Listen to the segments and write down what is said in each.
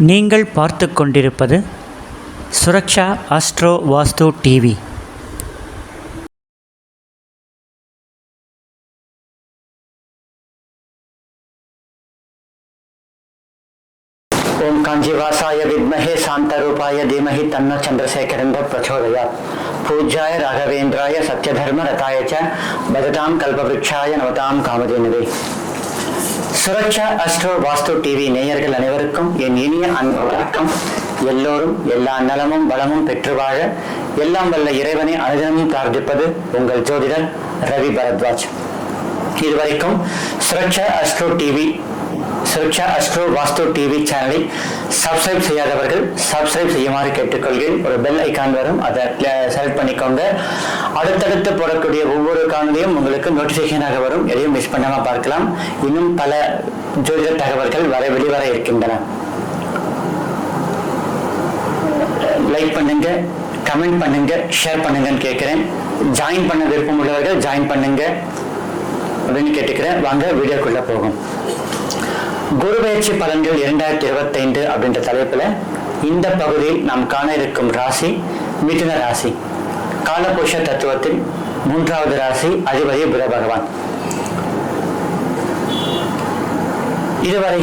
நீங்கள் பார்த்து கொண்டிருப்பது சுரக்ஷா அஸ்ட்ரோ வாஸ்து டிவி ஓம் காஞ்சிவாசாய வித்மஹே சாந்தரூபாய தீமஹி தன்ன சந்திரசேகரங்க பிரச்சோதயா. பூஜ்யாய ராகவேந்திராய சத்யதர்ம ரதாய ச பஜதாம் கல்பவிருட்சாய நவதாம் காமதேனவே சுரட்சா அஸ்ட்ரோ வாஸ்து டிவி நேயர்கள் அனைவருக்கும் என் இனிய அன்பு வணக்கம். எல்லோரும் எல்லா நலமும் வளமும் பெற்று வாழ எல்லாம் வல்ல இறைவனை அனுதினமும் பிரார்த்திப்பது உங்கள் ஜோதிடர் ரவி பரத்வாஜ். இதுவரைக்கும் Suraksha astro TV Suraksha astro Vastu TV சேனலை சப்ஸ்கிரைப் செய்யாதவர்கள் சப்ஸ்கிரைப் செய்யுமாறு கேட்டுக்கொள்கிறேன். ஒரு பெல் ஐக்கான் வரும் அதை செலக்ட் பண்ணிக்கோங்க. அடுத்தடுத்து போடக்கூடிய ஒவ்வொரு காணொலியும் உங்களுக்கு நோட்டிஃபிகேஷனாக வரும். எதையும் மிஸ் பண்ணாமல் பார்க்கலாம். இன்னும் பல ஜோதிட தகவல்கள் வர வெளிவர இருக்கின்றன. லைக் பண்ணுங்க கமெண்ட் பண்ணுங்க ஷேர் பண்ணுங்கன்னு கேட்கிறேன். ஜாயின் பண்ண விருப்பம் உள்ளவர்கள் ஜாயின் பண்ணுங்க அப்படின்னு கேட்டுக்கிறேன். வாங்க வீடியோக்குள்ளே போகும் குரு பயிற்சி பலன்கள் இரண்டாயிரத்தி இருபத்தைந்து அப்படின்ற தலைப்புல இந்த பகுதியில் நாம் காண இருக்கும் ராசி மிதுன ராசி. காலபுருஷ தத்துவத்தில் மூன்றாவது ராசி அதிபதி புத பகவான். இதுவரை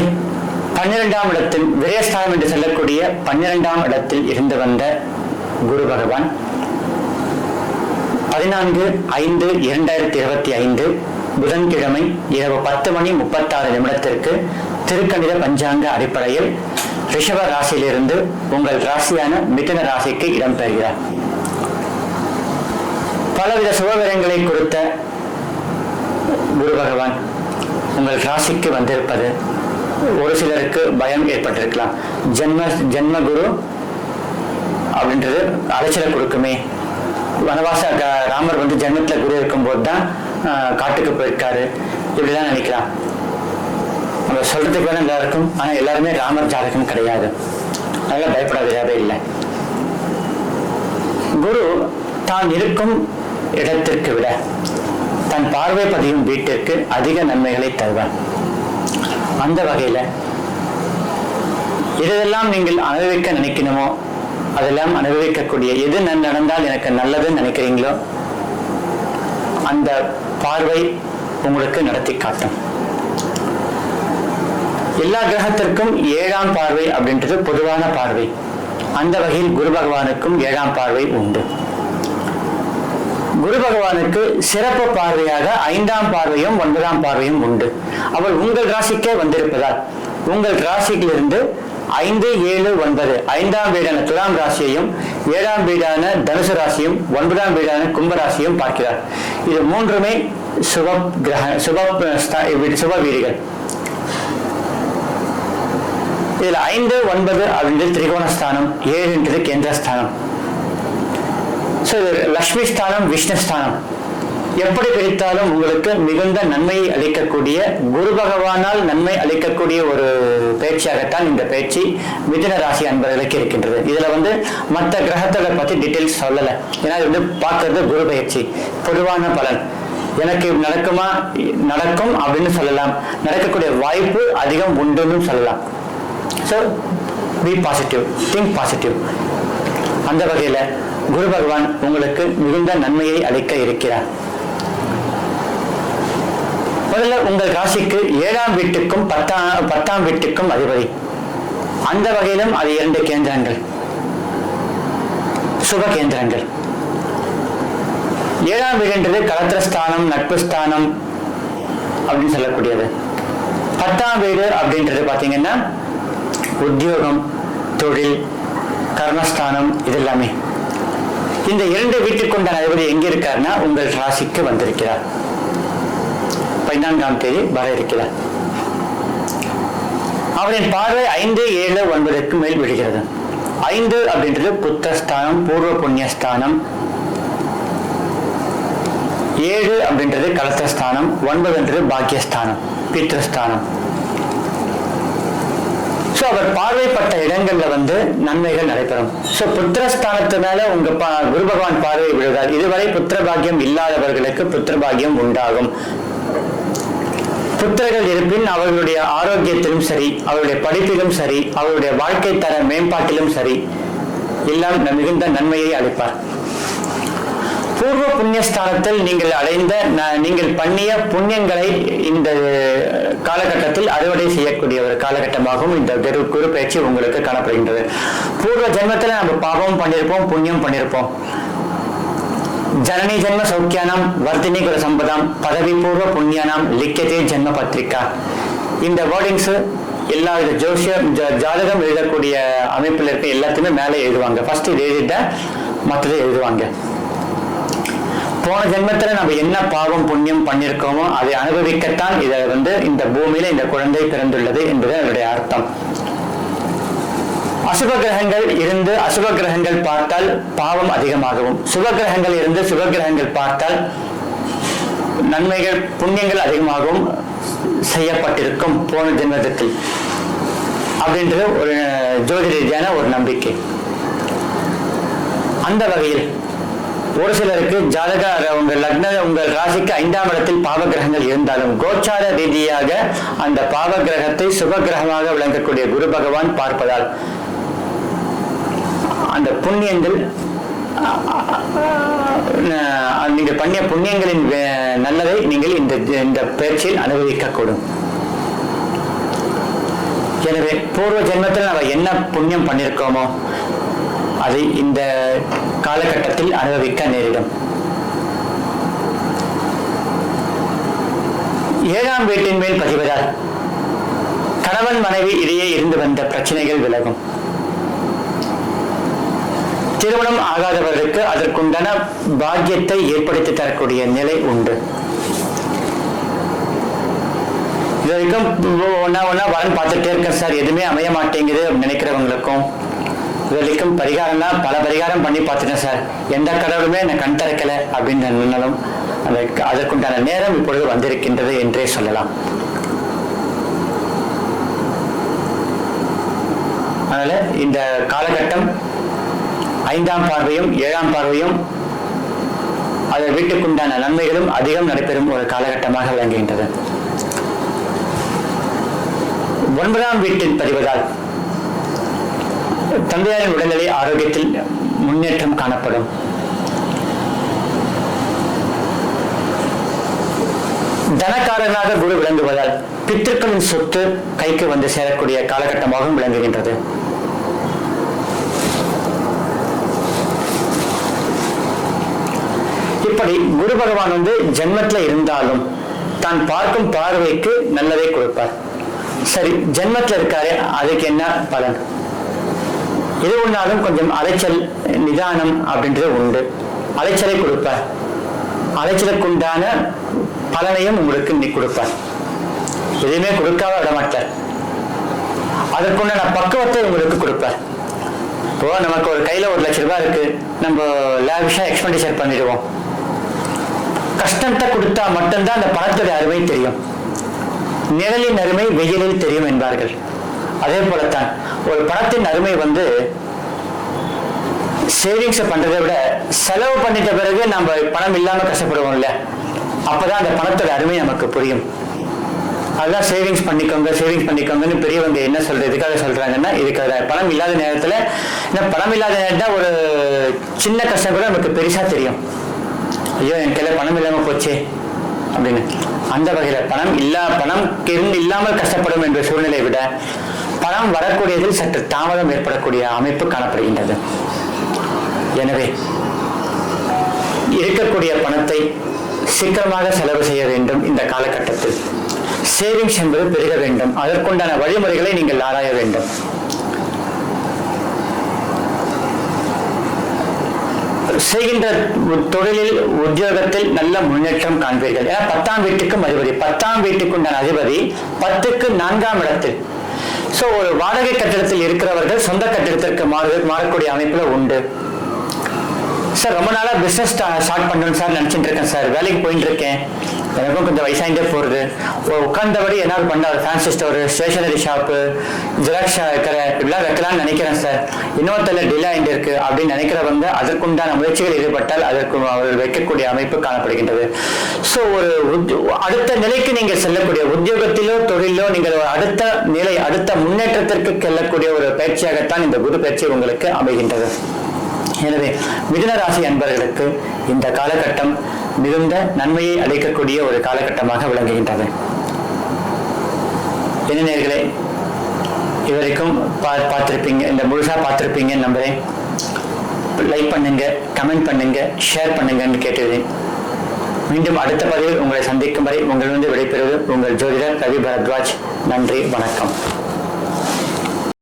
பன்னிரெண்டாம் இடத்தில் விரயஸ்தானம் என்று சொல்லக்கூடிய பன்னிரெண்டாம் இடத்தில் இருந்து வந்த குரு பகவான். பதினான்கு ஐந்து இரண்டாயிரத்தி இருபத்தி ஐந்து புதன்கிழமை இரவு பத்து மணி முப்பத்தாறு நிமிடத்திற்கு திருக்கணித பஞ்சாங்க அடிப்படையில் ரிஷப ராசியிலிருந்து உங்கள் ராசியான மிதன ராசிக்கு இடம்பெறுகிறார் பலவித சுபவிரங்களை கொடுத்த குரு பகவான் உங்கள் ராசிக்கு வந்திருப்பது ஒரு சிலருக்கு பயம் ஏற்பட்டிருக்கலாம். ஜென்ம ஜென்ம குரு அப்படின்றது அலைச்சலை கொடுக்குமே. வனவாச ராமர் வந்து ஜென்மத்தில் குரு இருக்கும்போது தான் ஆஹ், காட்டுக்கு போயிருக்காரு. இப்படிதான் நினைக்கலாம். நம்ம சொல்றதுக்கு வேணா நல்லா இருக்கும். ஆனா எல்லாருமே ராமர் ஜாதகம் கிடையாது. அதெல்லாம் பயப்பட தேவை இல்லை. குரு தான் இருக்கும் இடத்திற்கு விட தன் பார்வை பதியும் வீட்டிற்கு அதிக நன்மைகளை தருவார். அந்த வகையில எதெல்லாம் நீங்கள் அனுபவிக்க நினைக்கணுமோ அதெல்லாம் அனுபவிக்கக்கூடிய எது நடந்தால் எனக்கு நல்லதுன்னு நினைக்கிறீங்களோ அந்த பார்வை உங்களுக்கு நடத்தி காட்டும். எல்லா கிரகத்திற்கும் ஏழாம் பார்வை அப்படின்றது பொதுவான பார்வை. அந்த வகையில் குரு பகவானுக்கும் ஏழாம் பார்வை உண்டு. குரு பகவானுக்கு சிறப்பு பார்வையாக ஐந்தாம் பார்வையும் ஒன்பதாம் பார்வையும் உண்டு. அவர் உங்கள் ராசிக்கே வந்திருப்பதால் உங்கள் ராசியிலிருந்து ஐந்து ஏழு ஒன்பது ஐந்தாம் வீடான துலாம் ராசியையும் ஏழாம் வீடான தனுசு ராசியும் ஒன்பதாம் வீடான கும்பராசியும் பார்க்கிறார். இது மூன்றுமே சுப கிரக சுப வீடு- சுப வீடுகள். இதுல ஐந்து ஒன்பது அப்படின்றது திரிகோணஸ்தானம் ஏழுன்றது கேந்திரஸ்தானம். ஸோ இது லக்ஷ்மி ஸ்தானம் விஷ்ணு ஸ்தானம் எப்படி பிரித்தாலும் உங்களுக்கு மிகுந்த நன்மையை அளிக்கக்கூடிய குரு பகவானால் நன்மை அளிக்கக்கூடிய ஒரு பயிற்சியாகத்தான் இந்த பேச்சு மிதுன ராசி அன்பர்களுக்கு இருக்கின்றது. இதுல வந்து மற்ற கிரகத்தை பத்தி டீட்டெயில்ஸ் சொல்லலை. ஏன்னா இது வந்து பார்க்கறது குரு பயிற்சி. பொதுவான பலன். எனக்கு நடக்குமா? நடக்கும் அப்படின்னு சொல்லலாம். நடக்கக்கூடிய வாய்ப்பு அதிகம் உண்டுன்னு சொல்லலாம். So be positive think positive அந்த வகையில் குரு பகவான் உங்களுக்கு மிகுந்த நன்மையை அளிக்க இருக்கிறார். முதல்ல உங்கள் ராசிக்கு ஏழாம் வீட்டுக்கும் பத்தாம் பத்தாம் வீட்டுக்கும் அதிபதி. அந்த வகையிலும் அது இரண்டு கேந்திரங்கள். சுப கேந்திரங்கள். ஏழாம் வீடுன்றது கலத்திரஸ்தானம் நட்பு ஸ்தானம் அப்படின்னு சொல்லக்கூடியது. பத்தாம் வீடு அப்படின்றது பார்த்தீங்கன்னா உத்தியோகம் தொழில் கர்மஸ்தானம் இதெல்லாமே. இந்த இரண்டு வீட்டுக்குண்டான அதிபதி எங்க இருக்காருன்னா உங்கள் ராசிக்கு வந்திருக்கிறார். பதினான்காம் தேதி வர இருக்கிறார். அவரின் பார்வை ஐந்து ஏழு ஒன்பதுக்கு மேல் விடுகிறது ஐந்து அப்படின்றது புத்தஸ்தானம் பூர்வ புண்ணியஸ்தானம். ஏழு அப்படின்றது கலத்தஸ்தானம் ஒன்பதுன்றது பாக்கியஸ்தானம் பித்ரஸ்தானம். ஸோ அவர் பார்வைப்பட்ட இடங்கள்ல வந்து நன்மைகள் நடைபெறும். ஸோ புத்திரஸ்தானத்து மேல உங்க பா குரு பகவான் பார்வை விழுதால் இதுவரை புத்திர பாக்கியம் இல்லாதவர்களுக்கு புத்திர பாக்கியம் உண்டாகும். புத்திரர்கள் இருப்பின் அவர்களுடைய ஆரோக்கியத்திலும் சரி அவருடைய படிப்பிலும் சரி அவருடைய வாழ்க்கை தர மேம்பாட்டிலும் சரி எல்லாம் மிகுந்த நன்மையை அளிப்பார். பூர்வ புண்ணியஸ்தானத்தில் நீங்கள் அடைந்த ந- நீங்கள் பண்ணிய புண்ணியங்களை இந்த காலகட்டத்தில் அறுவடை செய்யக்கூடிய ஒரு காலகட்டமாகவும் இந்த குரு குரு பயிற்சி உங்களுக்கு காணப்படுகின்றது. பூர்வ ஜென்மத்தில் நம்ம பாவம் பண்ணியிருப்போம் புண்ணியம் பண்ணியிருப்போம் ஜனனி ஜென்ம சௌக்கியானம் வர்த்தினி குல சம்பதம் பதவி பூர்வ புண்ணியானம் லிக்கதே ஜென்ம பத்திரிகா. இந்த வேர்டிங்ஸ் எல்லா வித ஜோசியம் ஜாதகம் எழுதக்கூடிய அமைப்பில் இருக்க எல்லாத்தையுமே மேலே எழுதுவாங்க. ஃபர்ஸ்ட் இது எழுதிட்டா மற்றது எழுதுவாங்க. போன ஜென்மத்துல நம்ம என்ன பாவம் புண்ணியம் பண்ணியிருக்கோமோ அதை அனுபவிக்கத்தான் இதை வந்து இந்த பூமியில இந்த குழந்தை பிறந்துள்ளது என்பது அதனுடைய அர்த்தம். அசுப கிரகங்கள் இருந்து அசுப கிரகங்கள் பார்த்தால் பாவம் அதிகமாகவும் சுப கிரகங்கள் இருந்து சுப கிரகங்கள் பார்த்தால் நன்மைகள் புண்ணியங்கள் அதிகமாகவும் செய்யப்பட்டிருக்கும் போன ஜென்மத்தில் அப்படின்றது ஒரு ஜோதி ரீதியான ஒரு நம்பிக்கை. அந்த வகையில் ஒரு சிலருக்கு ஜாதக உங்கள் லக்ன உங்கள் ராசிக்கு ஐந்தாம் இடத்தில் பாவ கிரகங்கள் இருந்தாலும் கோச்சார ரீதியாக அந்த பாவ கிரகத்தை சுப கிரகமாக விளங்கக்கூடிய குரு பகவான் பார்ப்பதால் அந்த புண்ணியங்கள் அஹ், நீங்கள் பண்ணிய புண்ணியங்களின் நல்லதை நீங்கள் இந்த இந்த பயிற்சியில் அனுபவிக்கக்கூடும். எனவே பூர்வ ஜென்மத்தில் நம்ம என்ன புண்ணியம் பண்ணியிருக்கோமோ அதை இந்த காலகட்டத்தில் அனுபவிக்க நேரிடும். ஏழாம் வீட்டின் மேல் பதிவதால் கணவன் மனைவி இடையே இருந்து வந்த பிரச்சனைகள் விலகும். திருமணம் ஆகாதவர்களுக்கு அதற்குண்டான பாக்கியத்தை ஏற்படுத்தி தரக்கூடிய நிலை உண்டு. இது வரைக்கும் ஒன்னா ஒன்னா வரன் பார்த்துட்டே இருக்கேன் சார். எதுவுமே அமைய மாட்டேங்குது நினைக்கிறவங்களுக்கும் வரைக்கும் பரிகாரம்னா பல பரிகாரம் பண்ணி பார்த்துட்டேன் சார். எந்த கடவுளுமே என்னை கண் திறக்கல அப்படின்னு நின்னாலும் அந்த அதற்குண்டான நேரம் இப்பொழுது வந்திருக்கின்றது என்றே சொல்லலாம். அதனால இந்த காலகட்டம் ஐந்தாம் பார்வையும் ஏழாம் பார்வையும் அதை வீட்டுக்குண்டான நன்மைகளும் அதிகம் நடைபெறும் ஒரு காலகட்டமாக விளங்குகின்றது. ஒன்பதாம் வீட்டில் பதிவதால் தந்தையாரின் உடல்நிலை ஆரோக்கியத்தில் முன்னேற்றம் காணப்படும். தனக்காரனாக குரு விளங்குவதால் பித்திருக்களின் சொத்து கைக்கு வந்து சேரக்கூடிய காலகட்டமாகவும் விளங்குகின்றது. இப்படி குரு பகவான் வந்து ஜென்மத்துல இருந்தாலும் தான் பார்க்கும் பார்வைக்கு நல்லதை கொடுப்பார். சரி ஜென்மத்துல இருக்காரு அதுக்கு என்ன பலன்? எது ஒன்றாலும் கொஞ்சம் அலைச்சல் நிதானம் அப்படின்றது உண்டு. அலைச்சலை கொடுப்பார் அலைச்சலுக்குண்டான பலனையும் உங்களுக்கு நீ கொடுப்பார் எதுவுமே கொடுக்காம விட அதற்குண்டான பக்குவத்தை உங்களுக்கு கொடுப்பார் இப்போ நமக்கு ஒரு கையில ஒரு லட்ச ரூபாய் இருக்கு. நம்ம லேவிஷா எக்ஸ்பெண்டிச்சர் பண்ணிடுவோம். கஷ்டத்தை கொடுத்தா மட்டும்தான் அந்த பணத்துடைய அருமை தெரியும். நிழலின் அருமை வெயிலில் தெரியும் என்பார்கள். அதே போலத்தான் ஒரு பணத்தின் அருமை வந்து சேவிங்ஸ் பண்றதை விட செலவு பண்ணிட்ட பிறகு நம்ம பணம் இல்லாம கஷ்டப்படுவோம் இல்ல அப்பதான் அந்த பணத்தோட அருமை நமக்கு புரியும். அதுதான் சேவிங்ஸ் பண்ணிக்கோங்க சேவிங்ஸ் பண்ணிக்கோங்கன்னு பெரியவங்க என்ன சொல்றது எதுக்காக சொல்றாங்கன்னா இதுக்காக பணம் இல்லாத நேரத்துல ஏன்னா பணம் இல்லாத நேரத்துல ஒரு சின்ன கஷ்டம் கூட நமக்கு பெருசா தெரியும். ஐயோ என் கையில பணம் இல்லாம போச்சே அப்படின்னு. அந்த வகையில பணம் இல்லா பணம் இருந்து இல்லாமல் கஷ்டப்படும் என்ற சூழ்நிலையை விட பணம் வரக்கூடியதில் சற்று தாமதம் ஏற்படக்கூடிய அமைப்பு காணப்படுகின்றது. எனவே இருக்கக்கூடிய பணத்தை சீக்கிரமாக செலவு செய்ய வேண்டும் இந்த காலகட்டத்தில். சேவிங்ஸ் என்பது பெருக வேண்டும். அதற்குண்டான வழிமுறைகளை நீங்கள் ஆராய வேண்டும். செய்கின்ற தொழிலில் உத்தியோகத்தில் நல்ல முன்னேற்றம் காண்பீர்கள். ஏன்னா பத்தாம் வீட்டுக்கும் அதிபதி. பத்தாம் வீட்டுக்குண்டான அதிபதி பத்துக்கு நான்காம் இடத்தில். ஸோ ஒரு வாடகை கட்டிடத்தில் இருக்கிறவர்கள் சொந்த கட்டிடத்திற்கு மாறு மாறக்கூடிய அமைப்புல உண்டு. சார் ரொம்ப நாளாக பிசினஸ் ஸ்டார்ட் பண்ணணும் சார் நினச்சிட்டு இருக்கேன் சார் வேலைக்கு போயிட்டு இருக்கேன். எனக்கும் கொஞ்சம் வயசாகிட்டே போகிறது உட்கார்ந்தபடி என்ன பண்ண fancy store stationery shop xerox இருக்கிற இப்படிலாம் வைக்கலாம்னு நினைக்கிறேன் சார் இன்னொருத்தரில் டிலே ஆகிட்டு இருக்கு அப்படின்னு நினைக்கிறவங்க அதற்குண்டான முயற்சிகள் ஈடுபட்டால் அதற்கு அவர்கள் வைக்கக்கூடிய அமைப்பு காணப்படுகின்றது. ஸோ ஒரு உத்- அடுத்த நிலைக்கு நீங்கள் செல்லக்கூடிய உத்தியோகத்திலோ தொழிலோ நீங்கள் அடுத்த நிலை அடுத்த முன்னேற்றத்திற்கு செல்லக்கூடிய ஒரு பயிற்சியாகத்தான் இந்த குரு பயிற்சி உங்களுக்கு அமைகின்றது. எனவே மிதுன ராசி அன்பர்களுக்கு இந்த காலகட்டம் மிகுந்த நன்மையை அளிக்கக்கூடிய ஒரு காலகட்டமாக விளங்குகின்றது. என்ன நேர்களே இதுவரைக்கும் பா பார்த்துருப்பீங்க இந்த முழுசா பார்த்துருப்பீங்கன்னு நம்புறேன். லைக் பண்ணுங்க கமெண்ட் பண்ணுங்க ஷேர் பண்ணுங்கன்னு கேட்டுக்கிறேன். மீண்டும் அடுத்த பதிவில் உங்களை சந்திக்கும் வரை உங்களிருந்து விடைபெறுவது உங்கள் ஜோதிடர் ரவி பரத்வாஜ். நன்றி வணக்கம்.